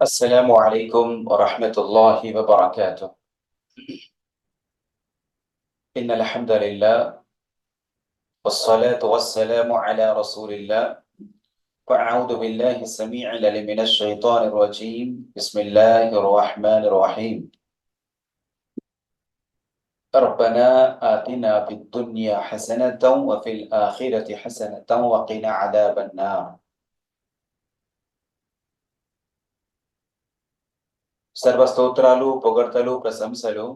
السلام عليكم ورحمة الله وبركاته. إن الحمد لله والصلاة والسلام على رسول الله. وأعوذ بالله السميع العليم من الشيطان الرجيم. بسم الله الرحمن الرحيم. ربنا آتنا في الدنيا حسنة وفي الآخرة حسنة وقنا عذاب النار. సర్వ స్తోత్రాలు పొగడ్తలు ప్రశంసలు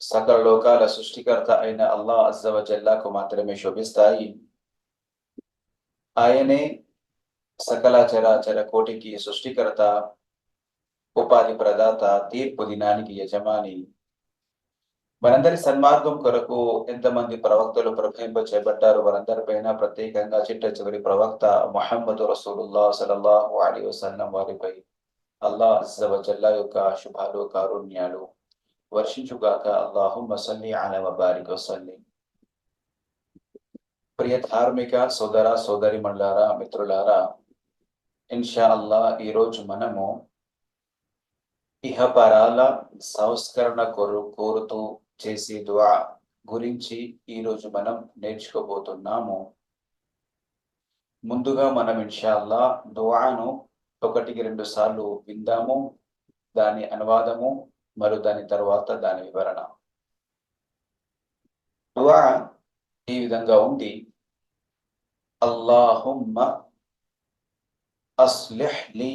సకల లోకాల సృష్టికర్త అయిన అల్లా అజ్జవ జల్లాకు మాత్రమే శోభిస్తాయి. ఆయనే సకల చరాచర కోటికి సృష్టికర్త ఉపాధి ప్రదాత తీర్పు దినానికి యజమాని. మనందరి సన్మార్గం కొరకు ఎంతమంది ప్రవక్తలు ప్రభవింప చేపట్టారు వారందరిపైన ప్రత్యేకంగా చిట్ట చివరి ప్రవక్త మొహమ్మద్ రసూలుల్లా సలల్లాహు అలీ వసల్లం వారిపై అల్లా అజ్జవజల్లా యొక్క శుభాలు కారుణ్యాలు వర్షించుగాక అల్లాహు మసల్లి అల వబారిక్ వసల్లి. ప్రియ ధార్మిక సోదర సోదరి మండలారా మిత్రులారా ఇన్షా అల్లా ఈరోజు మనము ఇహపరాల సంస్కరణ కోరు కోరుతూ చేసే దువా గురించి ఈరోజు మనం నేర్చుకోబోతున్నాము. ముందుగా మనం ఇన్షాల్లా దువాను ఒకటికి రెండు సార్లు విందాము దాని అనువాదము మరియు దాని తర్వాత దాని వివరణ దువా ఈ విధంగా ఉంది అల్లాహుమ్మ అస్లిహ్ లీ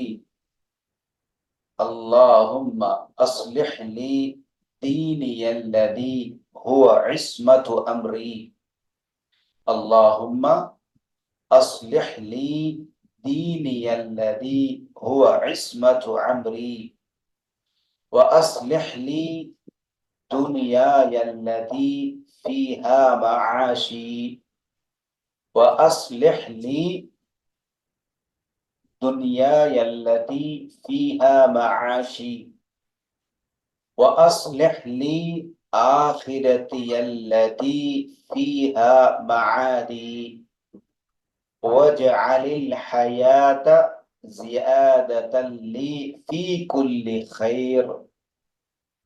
اللهم أصلح لي ديني الذي هو عصمة أمري اللهم أصلح لي ديني الذي هو عصمة أمري. وأصلح لي دنياي التي فيها معاشي. وأصلح لي دنياي التي فيها معاشي. وأصلح لي آخرتي التي فيها معادي. واجعل الحياة زيادة لي في كل خير.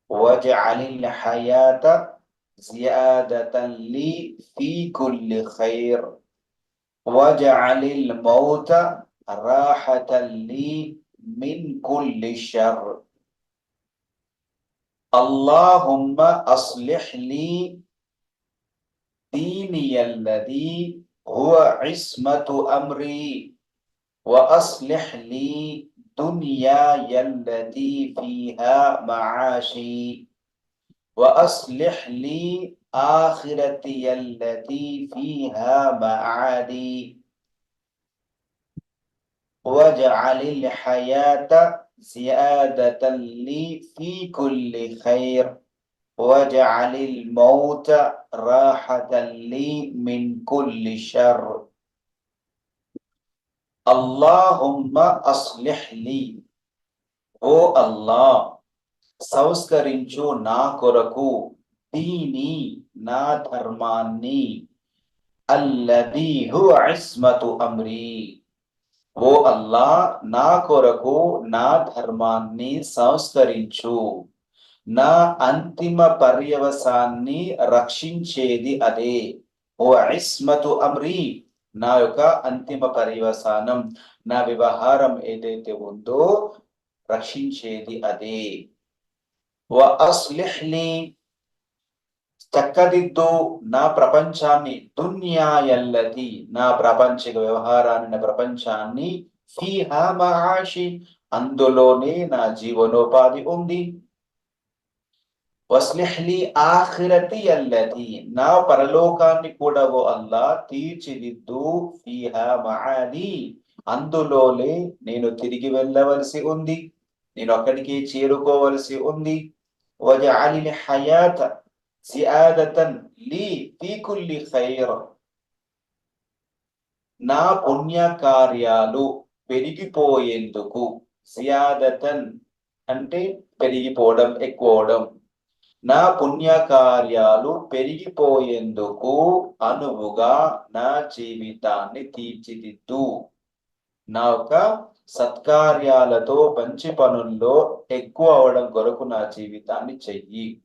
واجعل الحياة زيادة لي في كل خير. واجعل الموت راحة لي من كل شر. اللهم أصلح لي ديني الذي هو عصمة أمري وأصلح لي دنياي التي فيها معاشي وأصلح لي آخرتي التي فيها معادي. واجعل الحياة زيادة لي في كل خير واجعل الموت راحة لي من كل شر اللهم أصلح لي ఓ అల్లా సంస్కరించు నా కొరకు దీని నా ధర్మాన్ని అల్లది హు ఇస్మతు అమ్రీ ఓ అల్లా నా కొరకు నా ధర్మాన్ని సంస్కరించు నా అంతిమ పర్యవసాన్ని రక్షించేది అదే. ఓ ఇస్మతు అమ్రీ నా యొక్క అంతిమ పర్యవసానం నా వ్యవహారం ఏదైతే ఉందో రక్షించేది అదే. వ అస్లిహ్ని చక్కదిద్దు నా ప్రపంచాన్ని దున్యాయల్లది నా ప్రపంచిక వ్యవహారాన్ని నా ప్రపంచాన్ని ఫీహా మహాషి అందులోనే నా జీవనోపాధి ఉంది. వస్లిహ్లి ఆఖిరతి అల్లది నా పరలోకాన్ని కూడా ఓ అల్లా తీర్చిదిద్దు ఫీహా మహాది అందులోనే నేను తిరిగి వెళ్ళవలసి ఉంది. నేను అక్కడికి చేరుకోవలసి ఉంది. వజఅలిల్ హయాత సియాదతన్ లీ ఫీ కుల్లి ఖైర్. నా పుణ్య కార్యాలు పెరిగిపోయేందుకు సియాదతన్ అంటే పెరిగిపోవడం ఎక్కువడం నా పుణ్యకార్యాలు పెరిగిపోయేందుకు అనువుగా నా జీవితాన్ని తీర్చిదిద్దు. నా యొక్క సత్కార్యాలతో మంచి పనుల్లో ఎక్కువ అవడం కొరకు నా జీవితాన్ని చెయ్యి.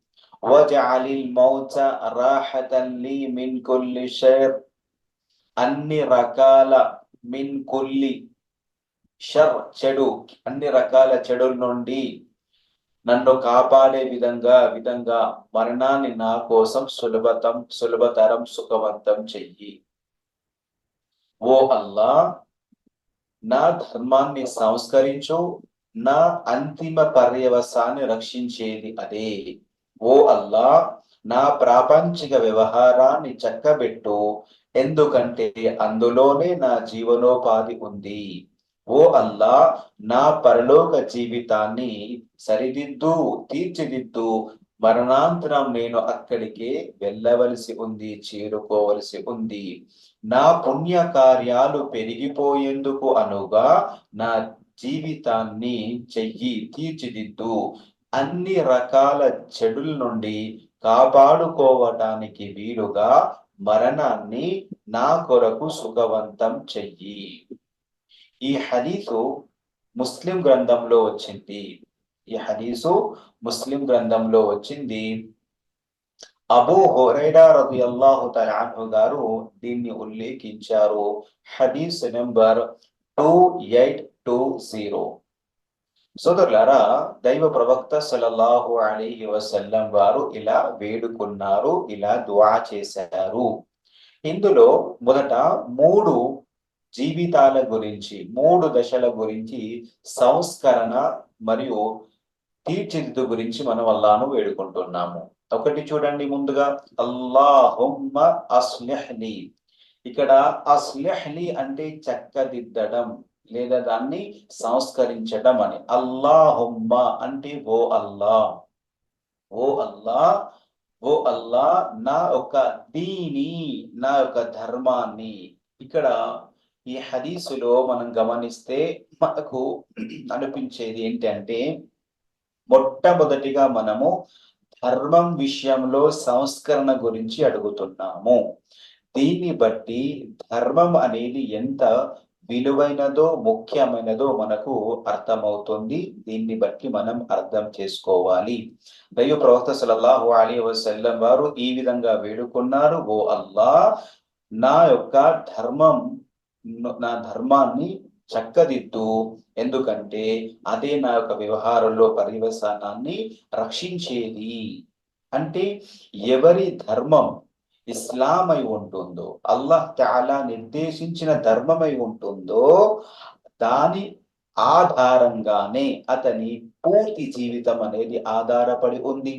మిన్ కుల్లి షర్. అన్ని రకాల మిన్ కుల్లి షర్ చెడు అన్ని రకాల చెడుల నుండి నన్ను కాపాడే విధంగా విధంగా మరణాన్ని నా కోసం సులభతం సులభతరం సుఖవంతం చెయ్యి. ఓ అల్లా నా ధర్మాన్ని సంస్కరించు నా అంతిమ పర్యవసాన్ని రక్షించేది అదే. ఓ అల్లా నా ప్రాపంచిక వ్యవహారాన్ని చక్కబెట్టు ఎందుకంటే అందులోనే నా జీవనోపాధి ఉంది. ఓ అల్లా నా పరలోక జీవితాన్ని సరిదిద్దు తీర్చిదిద్దు. మరణాంతరం నేను అక్కడికే వెళ్ళవలసి ఉంది చేరుకోవలసి ఉంది. నా పుణ్య కార్యాలు పెరిగిపోయేందుకు అనుగా నా జీవితాన్ని చెయ్యి తీర్చిదిద్దు. అన్ని రకాల చెడుల నుండి కాపాడుకోవటానికి వీలుగా మరణాన్ని నా కొరకు సుఖవంతం చెయ్యి. ఈ హదీసు ముస్లిం గ్రంథంలో వచ్చింది. ఈ హదీసు ముస్లిం గ్రంథంలో వచ్చింది. అబూ హురైరా రదియల్లాహు తఆలా గారు దీన్ని ఉల్లేఖించారు. హదీస్ number two eight two zero. సోదరులారా దైవ ప్రవక్త సలల్లాహు అలీ వసల్లం వారు ఇలా వేడుకున్నారు ఇలా దువా చేశారు. ఇందులో మొదట మూడు జీవితాల గురించి మూడు దశల గురించి సంస్కరణ మరియు తీర్చిదిద్దు గురించి మనం అల్లాను వేడుకుంటున్నాము. ఒకటి చూడండి ముందుగా. అల్లాహుమ్మ అస్లెహ్ని ఇక్కడ అస్లెహ్ని అంటే చక్కదిద్దడం లేదా దాన్ని సంస్కరించడం అని. అల్లాహుమ్మ అంటే ఓ అల్లా. ఓ అల్లా. ఓ అల్లా నా యొక్క దీని నా యొక్క ధర్మాన్ని. ఇక్కడ ఈ హదీసులో మనం గమనిస్తే మనకు అనిపించేది ఏంటంటే మొట్టమొదటిగా మనము ధర్మం విషయంలో సంస్కరణ గురించి అడుగుతున్నాము. దీన్ని బట్టి ధర్మం అనేది ఎంత విలువైనదో ముఖ్యమైనదో మనకు అర్థమవుతుంది. దీన్ని బట్టి మనం అర్థం చేసుకోవాలి. దైవ ప్రవక్త సలల్లాహు అలీ వసల్లం వారు ఈ విధంగా వేడుకున్నారు ఓ అల్లా నా యొక్క ధర్మం నా ధర్మాన్ని చక్కదిద్దు. ఎందుకంటే అదే నా యొక్క వ్యవహారంలో పర్యవసానాన్ని రక్షించేది. అంటే ఎవరి ధర్మం ఇస్లామై ఉంటుందో అల్లాహ్ చాలా నిర్దేశించిన ధర్మమై ఉంటుందో దాని ఆధారంగానే అతని పూర్తి జీవితం అనేది ఆధారపడి ఉంది.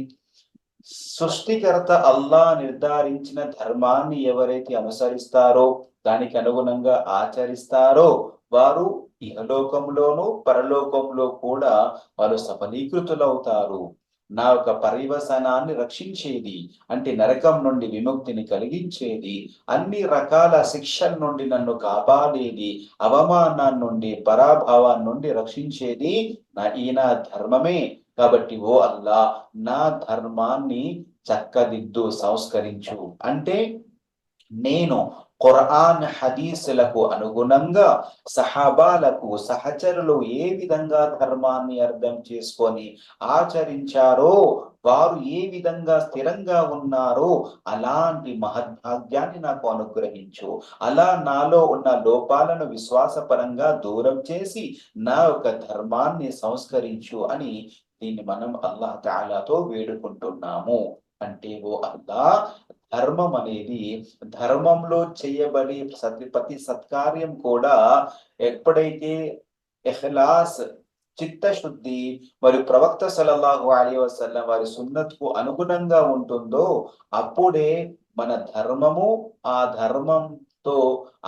సృష్టికర్త అల్లా నిర్ధారించిన ధర్మాన్ని ఎవరైతే అనుసరిస్తారో దానికి అనుగుణంగా ఆచరిస్తారో వారు ఇహలోకంలోను పరలోకంలో కూడా వారు సఫలీకృతులవుతారు. నా యొక్క పరివసనాన్ని రక్షించేది అంటే నరకం నుండి విముక్తిని కలిగించేది అన్ని రకాల శిక్షల నుండి నన్ను కాపాడేది అవమానాన్ని నుండి పరాభావాన్ని నుండి రక్షించేది నా ఈయన ధర్మమే. కాబట్టి ఓ అల్లా నా ధర్మాన్ని చక్కదిద్దు సంస్కరించు. అంటే నేను ఖురాన్ హదీసులకు అనుగుణంగా సహాబాలకు సహచరులు ఏ విధంగా ధర్మాన్ని అర్థం చేసుకొని ఆచరించారో వారు ఏ విధంగా స్థిరంగా ఉన్నారో అలాంటి మహద్భాగ్యాన్ని నాకు అనుగ్రహించు. అలా నాలో ఉన్న లోపాలను విశ్వాసపరంగా దూరం చేసి నా యొక్క ధర్మాన్ని సంస్కరించు అని దీన్ని మనం అల్లాహ్ తాలాతో వేడుకుంటున్నాము. అంటే ఓ అల్లా ధర్మం అనేది ధర్మంలో చేయబడే సతి ప్రతి సత్కార్యం కూడా ఎప్పుడైతే ఎహ్లాస్ చిత్తశుద్ధి మరియు ప్రవక్త సలల్లాహు అలీ వసల్లం వారి సున్నత్కు అనుగుణంగా ఉంటుందో అప్పుడే మన ధర్మము ఆ ధర్మంతో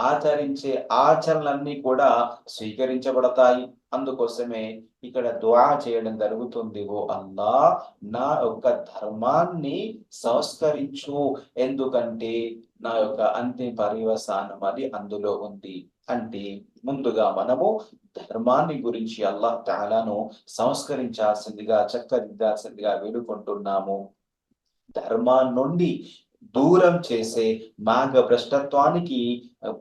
ఆచరించే ఆచరణలన్నీ కూడా స్వీకరించబడతాయి. అందుకోసమే ఇక్కడ ద్వా చేయడం జరుగుతుంది ఓ అల్లా నా యొక్క ధర్మాన్ని సంస్కరించు. ఎందుకంటే నా యొక్క అంతిమ పర్యవసానం అది అందులో ఉంది. అంటే ముందుగా మనము ధర్మాన్ని గురించి అల్లాహ్ తాలాను సంస్కరించాల్సిందిగా చక్కదిద్దాల్సిందిగా వేడుకుంటున్నాము. ధర్మా నుండి దూరం చేసే మార్గ భ్రష్టత్వానికి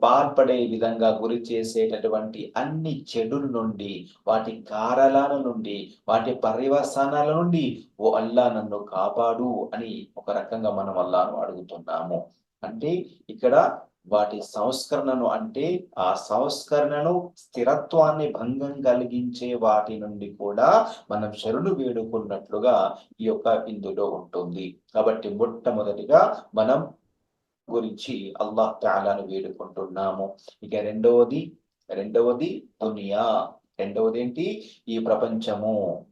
పాల్పడే విధంగా గురి చేసేటటువంటి అన్ని చెడుల నుండి వాటి కారలాల నుండి వాటి పర్యవసానాల నుండి ఓ అల్లా నన్ను కాపాడు అని ఒక రకంగా మనం అల్లాను అడుగుతున్నాము. అంటే ఇక్కడ వాటి సంస్కరణను అంటే ఆ సంస్కరణను స్థిరత్వాన్ని భంగం కలిగించే వాటి నుండి కూడా మనం శరణు వేడుకున్నట్లుగా ఈ యొక్క ఇందులో ఉంటుంది. కాబట్టి మొట్టమొదటిగా మనం గురించి అల్లాహ్ తాలాను వేడుకుంటున్నాము. ఇక రెండవది రెండవది దునియా. రెండవది ఏంటి? ఈ ప్రపంచము.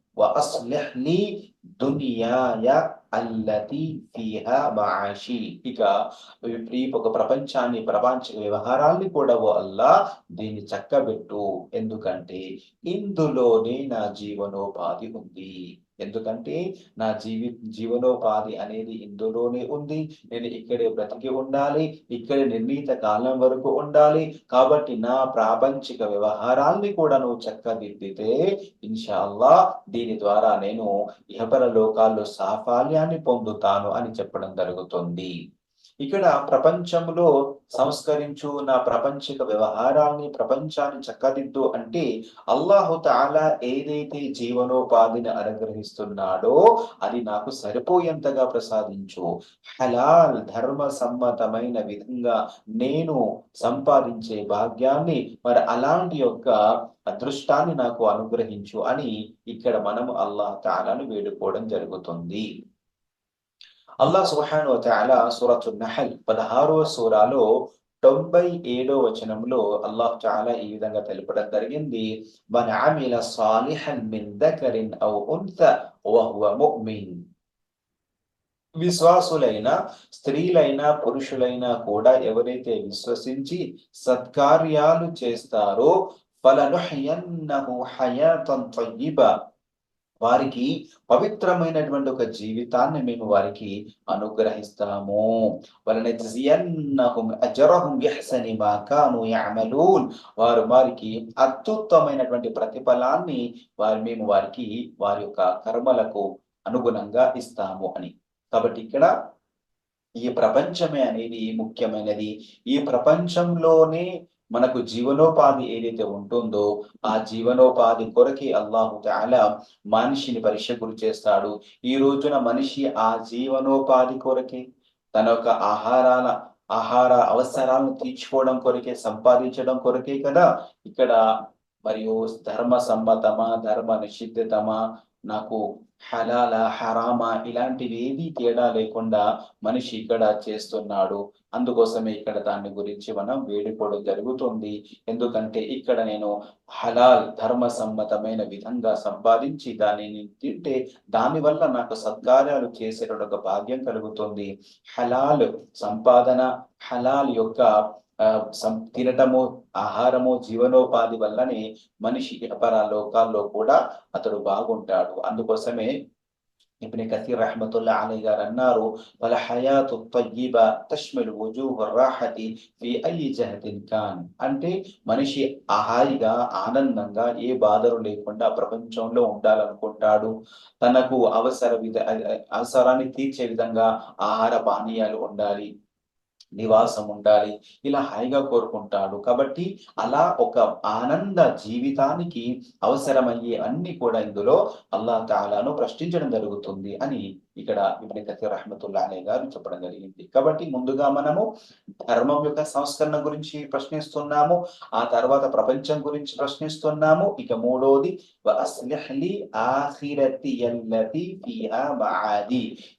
దునియాయ అల్లతి ఫీహా మాషి. ఇక ఈ ఒక ప్రపంచాన్ని ప్రపంచ వ్యవహారాల్ని కూడా ఓ అల్లా దీన్ని చక్కబెట్టు. ఎందుకంటే ఇందులోనే నా జీవనోపాధి ఉంది. ఎందుకంటే నా జీవి జీవనోపాధి అనేది ఇందులోనే ఉంది. నేను ఇక్కడే బ్రతికి ఉండాలి. ఇక్కడే నిర్ణీత కాలం వరకు ఉండాలి. కాబట్టి నా ప్రాపంచిక వ్యవహారాల్ని కూడా నువ్వు చక్కదిద్దితే ఇన్షాల్లా దీని ద్వారా నేను ఇహపర లోకాల్లో సాఫల్యాన్ని పొందుతాను అని చెప్పడం జరుగుతుంది. ఇక్కడ ప్రపంచంలో సంస్కరించు నా ప్రపంచిక వ్యవహారాన్ని ప్రపంచాన్ని చక్కదిద్దు అంటే అల్లాహు తాలా ఏదైతే జీవనోపాధిని అనుగ్రహిస్తున్నాడో అది నాకు సరిపోయేంతగా ప్రసాదించు. హలాల్ ధర్మ సమ్మతమైన విధంగా నేను సంపాదించే భాగ్యాన్ని మరి అలాంటి యొక్క అదృష్టాన్ని నాకు అనుగ్రహించు అని ఇక్కడ మనం అల్లాహ్ తాలాను వేడుకోవడం జరుగుతుంది. అల్లా సుహాను తాల సూరతు నహల్ పదహారవ సూరాలో తొంభై ఏడో వచనంలో అల్లాహ్ చాలా ఈ విధంగా తెలపడం జరిగింది. మన ఆమిల సాలిహన్ మిన్ దకరిన్ ఔ ఉంత వహువ ముమిన్ విశ్వాసులైన స్త్రీలైన పురుషులైనా కూడా ఎవరైతే విశ్వసించి సత్కార్యాలు చేస్తారో ఫలనుహయన్నహు హయాతం తయ్యిబా వారికి పవిత్రమైనటువంటి ఒక జీవితాన్ని మేము వారికి అనుగ్రహిస్తాము. వారు వారికి అత్యుత్తమైనటువంటి ప్రతిఫలాన్ని వారి మేము వారికి వారి యొక్క కర్మలకు అనుగుణంగా ఇస్తాము అని. కాబట్టి ఇక్కడ ఈ ప్రపంచమే అనేది ముఖ్యమైనది. ఈ ప్రపంచంలోనే మనకు జీవనోపాధి ఏదైతే ఉంటుందో ఆ జీవనోపాధి కొరకి అల్లాహు తాలా మనిషిని పరీక్ష గురి చేస్తాడు. ఈ రోజున మనిషి ఆ జీవనోపాధి కొరకే తన యొక్క ఆహారాల ఆహార అవసరాలను తీర్చుకోవడం కొరకే సంపాదించడం కొరకే కదా. ఇక్కడ మరియు ధర్మ సమ్మతమా ధర్మ నిషిద్ధతమా నాకు హలాల హరామా ఇలాంటివి ఏవి తేడా లేకుండా మనిషి ఇక్కడ చేస్తున్నాడు. అందుకోసమే ఇక్కడ దాని గురించి మనం వేడుకోవడం జరుగుతుంది. ఎందుకంటే ఇక్కడ నేను హలాల్ ధర్మ సమ్మతమైన విధంగా సంపాదించి దానిని తింటే దాని వల్ల నాకు సత్కార్యాలు చేసేటప్పుడు ఒక భాగ్యం కలుగుతుంది. హలాల్ సంపాదన హలాల్ యొక్క తినటము ఆహారము జీవనోపాధి వల్లనే మనిషి వ్యాపార లోకాల్లో కూడా అతడు బాగుంటాడు. అందుకోసమే ఇబ్ని కథీర్ రహమతుల్లా అలీ గారు అన్నారు వల హయాతు తయ్యిబ తష్మిల్ వుజూహ్ రాహతి ఫి అయ్యి జహతిన్ ఖాన్ అంటే మనిషి హాయిగా ఆనందంగా ఏ బాధలు లేకుండా ప్రపంచంలో ఉండాలనుకుంటాడు. తనకు అవసర విధ అవసరాన్ని తీర్చే విధంగా ఆహార పానీయాలు ఉండాలి. నివాసం ఉండాలి ఇలా హాయిగా కోరుకుంటాడు. కాబట్టి అలా ఒక ఆనంద జీవితానికి అవసరమయ్యే అన్ని కూడా ఇందులో అల్లా తాలాను ప్రశ్నించడం జరుగుతుంది అని ఇక్కడ ఇబ్ని కథీర్ రహమతుల్లా గారు చెప్పడం జరిగింది. కాబట్టి ముందుగా మనము ధర్మం యొక్క సంస్కరణ గురించి ప్రశ్నిస్తున్నాము ఆ తర్వాత ప్రపంచం గురించి ప్రశ్నిస్తున్నాము. ఇక మూడోది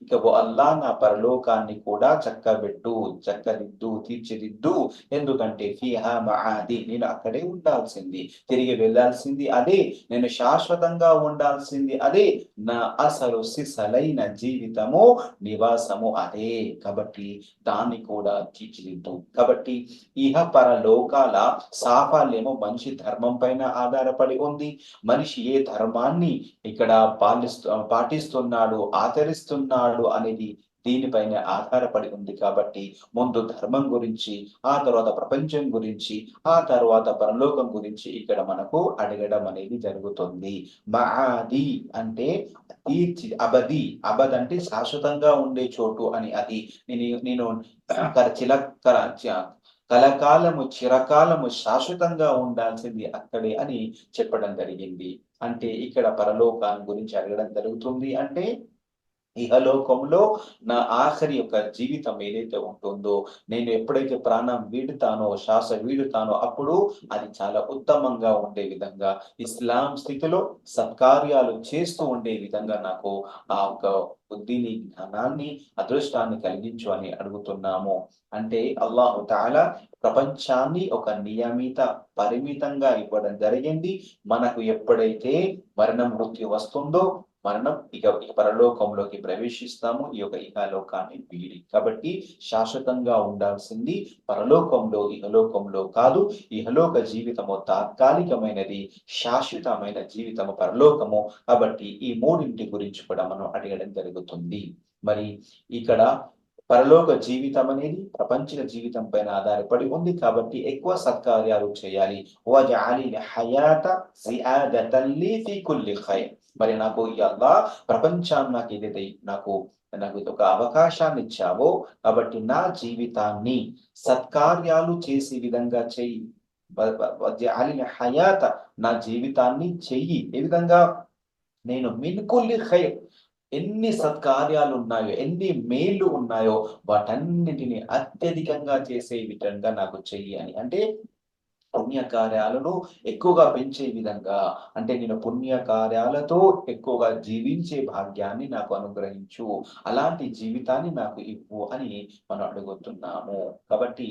ఇక అల్లా నా పరలోకాన్ని కూడా చక్కబెట్టు చక్కదిద్దు తీర్చిదిద్దు. ఎందుకంటే ఫిహా మహాది నేను అక్కడే ఉండాల్సింది. తిరిగి వెళ్ళాల్సింది అదే నేను శాశ్వతంగా ఉండాల్సింది అదే. నా అసలు సిసలైన జీవితము నివాసము అదే. కాబట్టి దాన్ని కూడా తీర్చిదిద్దు. కాబట్టి ఇహ పర లోకాల సాఫల్యము మనిషి ధర్మం పైన ఆధారపడి ఉంది. మనిషి ఏ ధర్మాన్ని ఇక్కడ పాలిస్తూ పాటిస్తున్నాడు ఆచరిస్తున్నాడు అనేది దీనిపైన ఆధారపడి ఉంది కాబట్టి ముందు ధర్మం గురించి ఆ తర్వాత ప్రపంచం గురించి ఆ తర్వాత పరలోకం గురించి ఇక్కడ మనకు అడగడం అనేది జరుగుతుంది. మహాది అంటే తీర్చి అబది. అబద్ అంటే శాశ్వతంగా ఉండే చోటు అని అది నేను నేను చిల కలకాలము చిరకాలము శాశ్వతంగా ఉండాల్సింది అక్కడే అని చెప్పడం జరిగింది. అంటే ఇక్కడ పరలోకాన్ని గురించి అడగడం జరుగుతుంది. అంటే ఇహలోకంలో నా ఆఖరి యొక్క జీవితం ఏదైతే ఉంటుందో నేను ఎప్పుడైతే ప్రాణం వీడుతానో శ్వాస వీడుతానో అప్పుడు అది చాలా ఉత్తమంగా ఉండే విధంగా ఇస్లాం స్థితిలో సత్కార్యాలు చేస్తూ ఉండే విధంగా నాకు ఆ యొక్క బుద్ధిని జ్ఞానాన్ని అదృష్టాన్ని కలిగించు అని అడుగుతున్నాము. అంటే అల్లాహు తాలా ప్రపంచాన్ని ఒక నియమిత పరిమితంగా ఇవ్వడం జరిగింది. మనకు ఎప్పుడైతే మరణం మృత్యు వస్తుందో మరణం ఇక ఇక పరలోకంలోకి ప్రవేశిస్తాము. ఈ యొక్క ఇహలోకాన్ని వీడి. కాబట్టి శాశ్వతంగా ఉండాల్సింది పరలోకంలో ఇహలోకంలో కాదు ఇహలోక జీవితము తాత్కాలికమైనది శాశ్వతమైన జీవితము పరలోకము. కాబట్టి ఈ మూడింటి గురించి కూడా మనం అడగడం జరుగుతుంది. మరి ఇక్కడ పరలోక జీవితం అనేది ప్రపంచ జీవితం పైన ఆధారపడి ఉంది. కాబట్టి ఎక్కువ సత్కార్యాలు చేయాలి. హయాత మరి నాకు అల్లా ప్రపంచాన్ని నాకు ఏదైతే నాకు నాకు ఒక అవకాశాన్ని ఇచ్చావో కాబట్టి నా జీవితాన్ని సత్కార్యాలు చేసే విధంగా చెయ్యి హయాత నా జీవితాన్ని చెయ్యి. ఏ విధంగా? నేను మిన్కుల్లి ఖైర్. ఎన్ని సత్కార్యాలు ఉన్నాయో ఎన్ని మేలు ఉన్నాయో వాటన్నిటిని అత్యధికంగా చేసే విధంగా నాకు చెయ్యి అని. అంటే పుణ్యకార్యాలను ఎక్కువగా పెంచే విధంగా అంటే నేను పుణ్యకార్యాలతో ఎక్కువగా జీవించే భాగ్యాన్ని నాకు అనుగ్రహించు అలాంటి జీవితాన్ని నాకు ఇవ్వు అని మనం అడుగుతున్నాము. కాబట్టి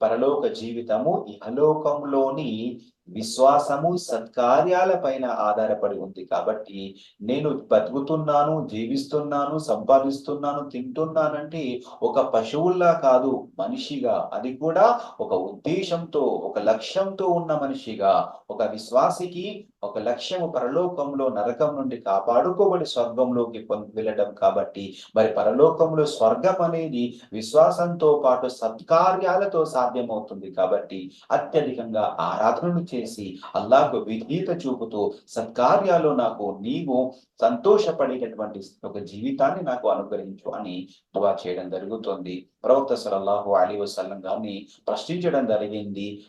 పరలోక జీవితము ఇహలోకంలోని విశ్వాసము సత్కార్యాల పైన ఆధారపడి ఉంది. కాబట్టి నేను బతుకుతున్నాను జీవిస్తున్నాను సంపాదిస్తున్నాను తింటున్నానంటే ఒక పశువుల్లా కాదు మనిషిగా. అది కూడా ఒక ఉద్దేశంతో ఒక లక్ష్యంతో ఉన్న మనిషిగా. ఒక విశ్వాసికి ఒక లక్ష్యము పరలోకంలో నరకం నుండి కాపాడుకోబడి స్వర్గంలోకి వెళ్ళడం కాబట్టి మరి పరలోకంలో స్వర్గం అనేది విశ్వాసంతో పాటు సత్కార్యాలతో సాధ్యమవుతుంది. కాబట్టి అత్యధికంగా ఆరాధనలు చేసి అల్లాకు విధీత చూపుతూ సత్కార్యాలు నాకు నీవు సంతోషపడేటటువంటి ఒక జీవితాన్ని నాకు అనుగ్రహించు అని దువా చేయడం జరుగుతుంది. ప్రవక్త సలల్లాహు అలీ వసల్లం గారిని ప్రశ్నించడం జరిగింది.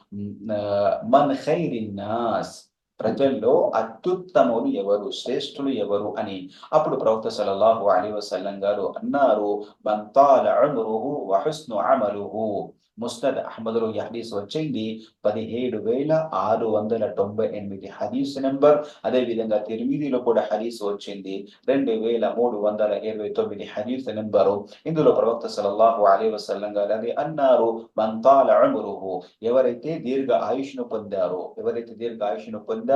మన్ ఖైరిన్నాస్ ప్రజల్లో అత్యుత్తములు ఎవరు? శ్రేష్ఠులు ఎవరు? అని అప్పుడు ప్రవక్త సలల్లాహు అలీ వసల్లం గారు అన్నారు బంతాల అమలుహు. ముస్నద్ అహ్మదులో హదీస్ వచ్చింది పదిహేడు వేల ఆరు వందల తొంభై ఎనిమిది హదీస్ నెంబర్. అదే విధంగా తిరుమిదిలో కూడా హదీస్ వచ్చింది. రెండు వేల మూడు వందల ఇరవై తొమ్మిది హదీస్ నెంబరు. ఇందులో ప్రవక్త సలల్లాహు అలీ వసల్లం గారు అన్నారు మంతాల అమురుహు. ఎవరైతే దీర్ఘ ఆయుష్ను పొందారో ఎవరైతే దీర్ఘ ఆయుష్ను పొందారో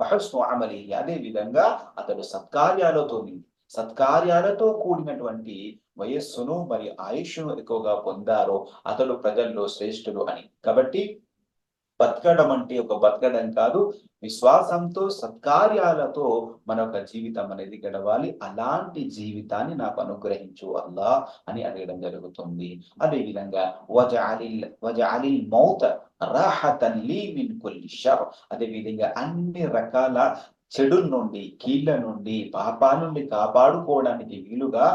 మహస్ను అమలి. అదే విధంగా అతడు సత్కార్యాలతో సత్కార్యాలతో కూడినటువంటి వయస్సును మరి ఆయుష్ను ఎక్కువగా పొందారో అతడు ప్రజల్లో శ్రేష్ఠుడు అని. కాబట్టి బతకడం అంటే ఒక బతకడం కాదు విశ్వాసంతో సత్కార్యాలతో మన యొక్క జీవితం అనేది గడవాలి. అలాంటి జీవితాన్ని నాకు అనుగ్రహించు అల్లా అని అడగడం జరుగుతుంది. అదే విధంగా వజ అలిల్ మౌత రాహతన్ లీ మిన్ కుల్లి షర్. అదే విధంగా అన్ని రకాల చెడు నుండి కీళ్ళ నుండి పాపాల నుండి కాపాడుకోవడానికి వీలుగా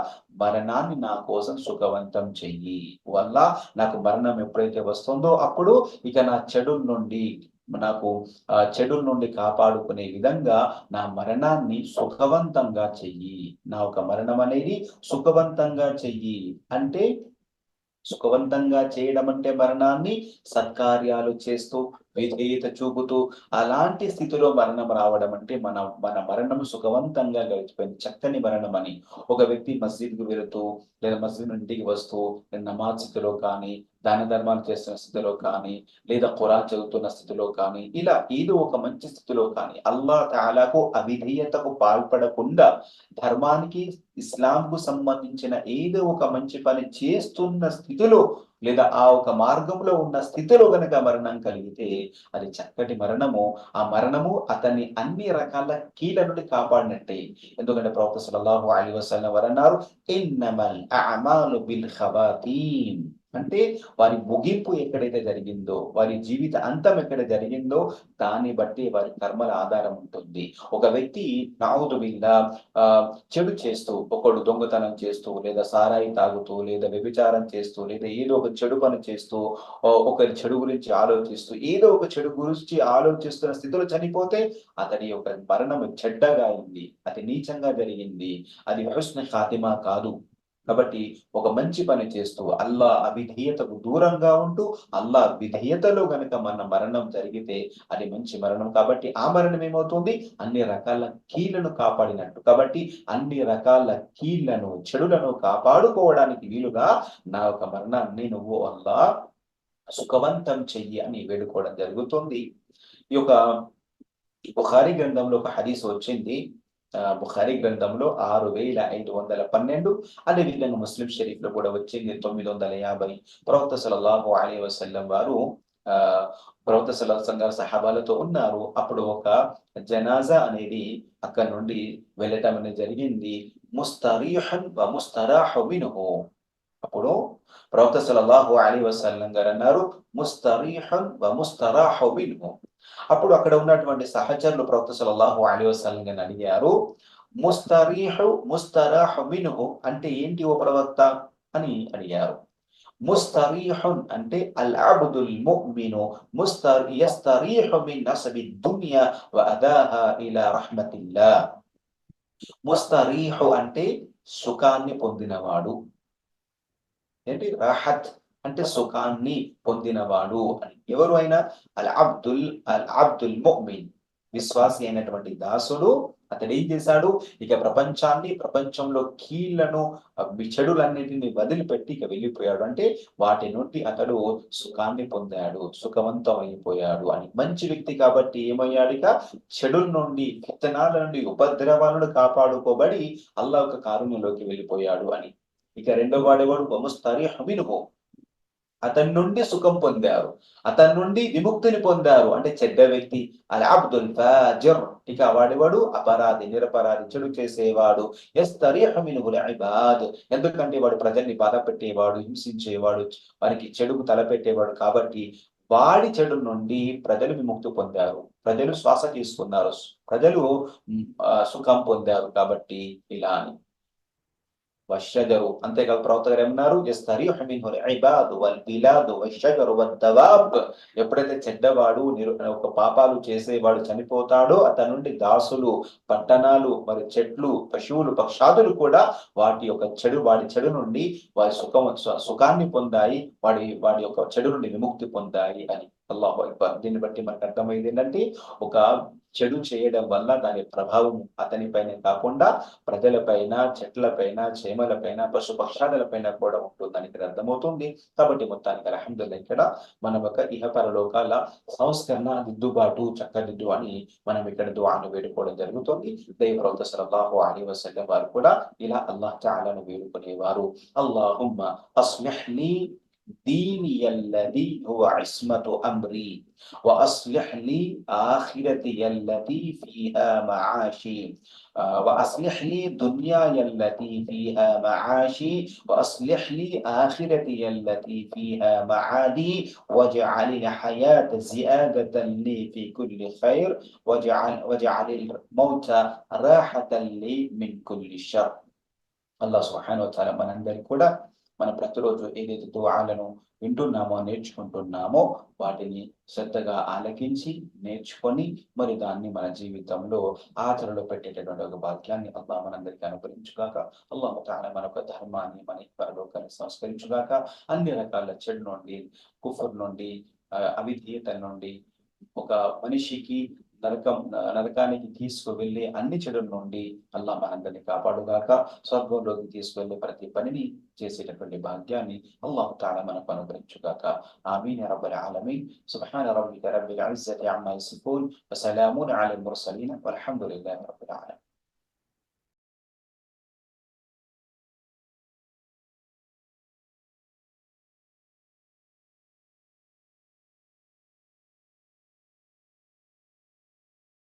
మరణాన్ని నా కోసం సుఖవంతం చెయ్యి. వల్ల నాకు మరణం ఎప్పుడైతే వస్తుందో అప్పుడు ఇక నా చెడు నుండి నాకు ఆ చెడు నుండి కాపాడుకునే విధంగా నా మరణాన్ని సుఖవంతంగా చెయ్యి. నా ఒక మరణం అనేది సుఖవంతంగా చెయ్యి. అంటే సుఖవంతంగా చేయడం అంటే మరణాన్ని సత్కార్యాలు చేస్తూ విధేయత చూపుతూ అలాంటి స్థితిలో మరణం రావడం అంటే మన మన మరణం సుఖవంతంగా గడిచిపోయింది. చక్కని మరణం అని ఒక వ్యక్తి మస్జిద్కు వెళుతూ లేదా మస్జిద్ ఇంటికి వస్తూ నమాజ్ స్థితిలో కానీ దాన ధర్మాలు చేస్తున్న స్థితిలో కానీ లేదా ఖురాన్ చదువుతున్న స్థితిలో కానీ ఇలా ఏదో ఒక మంచి స్థితిలో కానీ అల్లా తాలాకు అవిధేయతకు పాల్పడకుండా ధర్మానికి ఇస్లాంకు సంబంధించిన ఏదో ఒక మంచి పని చేస్తున్న స్థితిలో లేదా ఆ ఒక మార్గంలో ఉన్న స్థితిలో గనక మరణం కలిగితే అది చక్కటి మరణము. ఆ మరణము అతన్ని అన్ని రకాల కీల నుండి కాపాడినట్టే. ఎందుకంటే ప్రొఫెసర్ అల్లాహు అలీ వసల్లం వారు అన్నారు బిల్ ఖవాతీన్. అంటే వారి ముగింపు ఎక్కడైతే జరిగిందో వారి జీవిత అంతం ఎక్కడ జరిగిందో దాన్ని బట్టి వారి కర్మల ఆధారం ఉంటుంది. ఒక వ్యక్తి నావుద మీద ఆ చెడు చేస్తూ ఒకడు దొంగతనం చేస్తూ లేదా సారాయి తాగుతూ లేదా వ్యభిచారం చేస్తూ లేదా ఏదో ఒక చెడు పని చేస్తూ ఒకరి చెడు గురించి ఆలోచిస్తూ ఏదో ఒక చెడు గురించి ఆలోచిస్తున్న స్థితిలో చనిపోతే అతని యొక్క మరణం చెడ్డగా అయింది అది నీచంగా జరిగింది అది వ్యవస్థ ఖాతిమా కాదు. కాబట్టి ఒక మంచి పని చేస్తూ అల్లా అవిధేయతకు దూరంగా ఉంటూ అల్లా విధేయతలో గనక మన మరణం జరిగితే అది మంచి మరణం. కాబట్టి ఆ మరణం ఏమవుతుంది? అన్ని రకాల కీళ్ళను కాపాడినట్టు. కాబట్టి అన్ని రకాల కీళ్ళను చెడులను కాపాడుకోవడానికి వీలుగా నా యొక్క మరణాన్ని నువ్వు అల్లా సుఖవంతం చెయ్యి అని వేడుకోవడం జరుగుతుంది. ఈ యొక్క బుఖారి గ్రంథంలో ఒక హదీస్ వచ్చింది. బుఖారీ గ్రంథంలో ఆరు వేల ఐదు వందల పన్నెండు అదేవిధంగా ముస్లిం షరీఫ్లో కూడా వచ్చింది తొమ్మిది వందల యాభై. ప్రవక్త సలల్లాహు అలీ వసల్లం వారు ఆ ప్రవక్త సలహం గారు సహాబాలతో ఉన్నారు. అప్పుడు ఒక జనాజా అనేది అక్కడ నుండి వెళ్ళటం అనేది జరిగింది. ముస్తరీహన్ వ ముస్తరాహు అప్పుడు ప్రవక్త సలల్లాహు అలీ వసల్లం గారు అన్నారు ముస్తరీహన్ వ అప్పుడు అక్కడ ఉన్నటువంటి సహచరులు ప్రవక్త సలల్లాహు అలీ వసల్లం అడిగారు ముస్తరీహు ముస్తరాహు మినుహు అంటే ఏంటి ఓ ప్రవక్త అని అడిగారు. ముస్తరీహున్ అంటే అల్ అబ్దుల్ ముమిను ముస్తర్ యస్తరీహు మిన్ నసబి దునియా వ అదాహా ఇలా రహ్మతిల్లా ముస్తరీహు అంటే సుఖాన్ని పొందినవాడు ఏంటి? రాహత్ అంటే సుఖాన్ని పొందినవాడు అని. ఎవరు అయినా? అల్ అబ్దుల్ అల్ అబ్దుల్ మొహ్మిన్ విశ్వాసి అయినటువంటి దాసుడు అతడు ఏం చేశాడు? ఇక ప్రపంచాన్ని ప్రపంచంలో కీళ్ళను చెడులన్నిటిని వదిలిపెట్టి ఇక వెళ్ళిపోయాడు. అంటే వాటి నుండి అతడు సుఖాన్ని పొందాడు సుఖవంతం అయిపోయాడు అని. మంచి వ్యక్తి కాబట్టి ఏమయ్యాడు ఇక? చెడుల నుండి విత్తనాల నుండి ఉపద్రవాలను కాపాడుకోబడి అల్లా ఒక కారుణ్యంలోకి వెళ్ళిపోయాడు అని. ఇక రెండో వాడేవాడు? వముస్తారి హమినుహో అతని నుండి సుఖం పొందారు అతని నుండి విముక్తిని పొందారు. అంటే చెడ్డ వ్యక్తి అలా అబ్దుల్ ఫాజర్. ఇక వాడివాడు? అపరాధి నిరపరాధి చెడు చేసేవాడు. ఇబాద్ ఎందుకంటే వాడు ప్రజల్ని బాధ పెట్టేవాడు హింసించేవాడు వారికి చెడుకు తలపెట్టేవాడు కాబట్టి వాడి చెడు నుండి ప్రజలు విముక్తి పొందారు. ప్రజలు శ్వాస తీసుకున్నారు. ప్రజలు సుఖం పొందారు కాబట్టి ఇలా అని వషజరు అంతేకాదు ప్రవక్త గారు ఏమన్నారు? ఎప్పుడైతే చెడ్డవాడు ఒక పాపాలు చేసేవాడు చనిపోతాడో అతని నుండి దాసులు పట్టణాలు మరి చెట్లు పశువులు పక్షాదులు కూడా వాటి యొక్క చెడు వాడి చెడు నుండి వారి సుఖం సుఖాన్ని పొందాయి వాడి వాడి యొక్క చెడు నుండి విముక్తి పొందాయి అని. అల్లాహు అక్బర్. దీన్ని బట్టి మనకు అర్థమైంది ఏంటంటే ఒక చెడు చేయడం వల్ల దాని ప్రభావం అతనిపైన కాకుండా ప్రజలపైన చెట్లపైన చేమలపైన పశుపక్షాదులపైన కూడా ఉంటుందని ఇక్కడ అర్థమవుతుంది. కాబట్టి మొత్తానికి అలహందుల్లా ఇక్కడ మనం ఒక ఇహపరలోకాల సంస్కరణ దిద్దుబాటు చక్కదిద్దు అని మనం ఇక్కడ దువాను వేడుకోవడం జరుగుతుంది. దైవరౌత సలహు అలీ వసల్లం వారు కూడా ఇలా అల్లాహ్ చాలను వేడుకునేవారు. అల్లాహుమ్మ అస్మిహ్లీ ديني الذي هو عصمة أمري وأصلح لي آخرتي التي فيها معاشي وأصلح لي دنياي التي فيها معاشي وأصلح لي آخرتي التي فيها معادي واجعل الحياة زيادة لي في كل خير واجعل, واجعل الموت راحة لي من كل شر. الله سبحانه وتعالى عندك كده. మనం ప్రతిరోజు ఏదైతే దువాలను వింటున్నామో నేర్చుకుంటున్నామో వాటిని శ్రద్ధగా ఆలకించి నేర్చుకొని మరి దాన్ని మన జీవితంలో ఆచరణలో పెట్టేటటువంటి ఒక భాగ్యాన్ని అల్లా మనందరికీ అనుగ్రహించుగాక. అల్లాహ్ తాన మన యొక్క ధర్మాన్ని మన పరలోకాన్ని సంస్కరించుగాక. అన్ని రకాల చెడు నుండి కుఫర్ నుండి అవిధీయత నుండి ఒక మనిషికి నరకం నరకానికి తీసుకువెళ్ళి అన్ని చెడుల నుండి అల్లా మనందరినీ కాపాడుగాక స్వర్గంలోకి తీసుకువెళ్ళే ప్రతి పనిని చేసేటటువంటి భాగ్యాన్ని అల్లాహ్ తాలా మనకు అనుగ్రహించుగాక. ఆమీన్ రబ్బల్ ఆలమీన్. సుబ్హాన రబ్బిక రబ్బిల్ ఇజ్జతి అమ్మా యసిఫూన్. వసలామున్ అలల్ ముర్సలీన్. వల్హమ్దులిల్లాహి రబ్బిల్ ఆలమీన్.